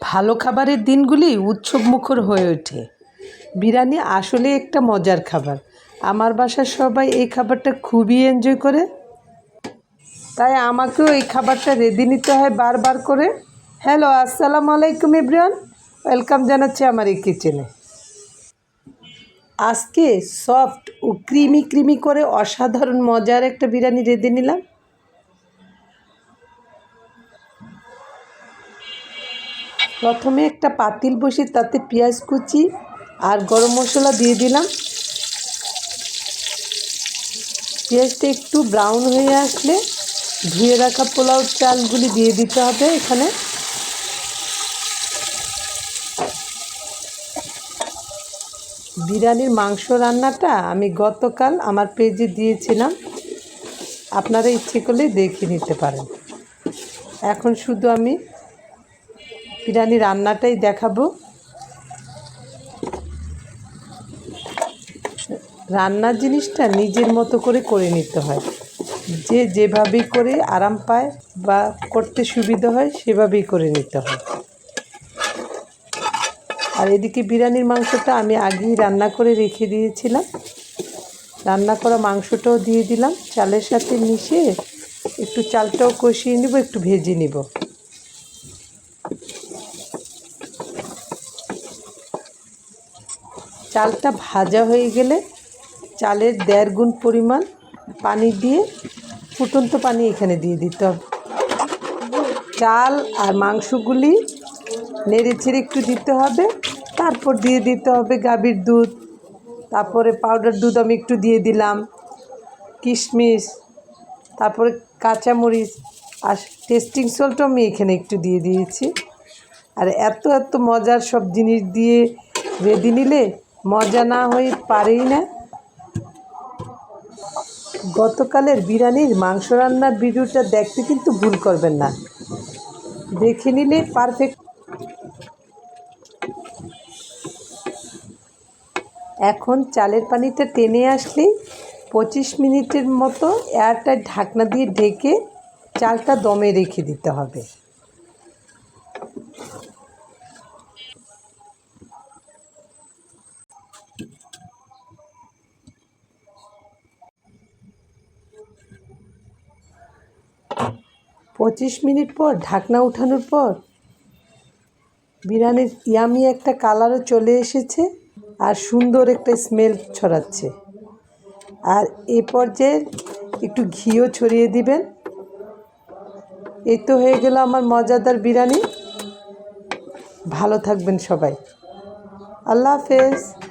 ভালো খাবারের দিনগুলি উৎসব মুখর হয়ে ওঠে। বিরিয়ানি আসলে একটা মজার খাবার। আমার বাসার সবাই এই খাবারটা খুবই এনজয় করে। তাই আমাকেও এই খাবারটা রেডি নিতে হয় বারবার করে। হ্যালো আসসালামু আলাইকুম ইব্রিয়ান ওয়েলকাম জানাচ্ছি আমার এই কিচেনে আজকে সফট ও ক্রিমি ক্রিমি করে অসাধারণ মজার একটা বিরিয়ানি রেডি নিলাম। প্রথমে একটা পাতিল বসে তাতে পেঁয়াজ কুচি আর গরম মশলা দিয়ে দিলাম। পেঁয়াজটা একটু ব্রাউন হয়ে আসলে ধুয়ে রাখা পোলাও চালগুলি দিয়ে দিতে হবে এখানে। বিরিয়ানির মাংস রান্নাটা আমি গতকাল আমার পেজে দিয়েছিলাম। আপনারা ইচ্ছে করলে দেখে নিতে পারেন। এখন শুধু আমি বিরিয়ানি রান্নাটাই দেখাবো। রান্নার জিনিসটা নিজের মতো করে করে নিতে হয়। যে যেভাবেই করে আরাম পায় বা করতে সুবিধা হয়, সেভাবেই করে নিতে হয়। আর এদিকে বিরিয়ানির মাংসটা আমি আগেই রান্না করে রেখে দিয়েছিলাম। রান্না করা মাংসটাও দিয়ে দিলাম। চালের সাথে মিশিয়ে একটু চালটাও কষিয়ে নিব, একটু ভেজে নিব। চালটা ভাজা হয়ে গেলে চালের দেড় গুণ পরিমাণ পানি দিয়ে ফুটন্ত পানি এখানে দিয়ে দিতে হবে। চাল আর মাংসগুলি নেড়ে ছেড়ে একটু দিতে হবে। তারপর দিয়ে দিতে হবে গাভীর দুধ। তারপরে পাউডার দুধ আমি একটু দিয়ে দিলাম। কিশমিশ, তারপরে কাঁচামরিচ আর টেস্টিং সল্টও আমি এখানে একটু দিয়ে দিয়েছি। আর এত এত মজার সব জিনিস দিয়ে রেডি নিলে মজা না হয়ে পারেই না। গতকালের বিরিয়ানির মাংস রান্নার ভিডিওটা দেখতে কিন্তু ভুল করবেন না। দেখে নিলে পারফেক্ট এখন চালের পানিটা টেনে আসলেই পঁচিশ মিনিটের মতো এয়ারটাইট ঢাকনা দিয়ে ঢেকে চালটা দমে রেখে দিতে হবে। পঁচিশ মিনিট পর, ঢাকনা উঠানোর পর, বিরিয়ানির ইয়ামি একটা কালারও চলে এসেছে আর সুন্দর একটা স্মেল ছড়াচ্ছে। আর এ পর্যায়ে একটু ঘিও ছড়িয়ে দিবেন। এই তো হয়ে গেল আমার মজাদার বিরিয়ানি। ভালো থাকবেন সবাই। আল্লাহ হাফেজ।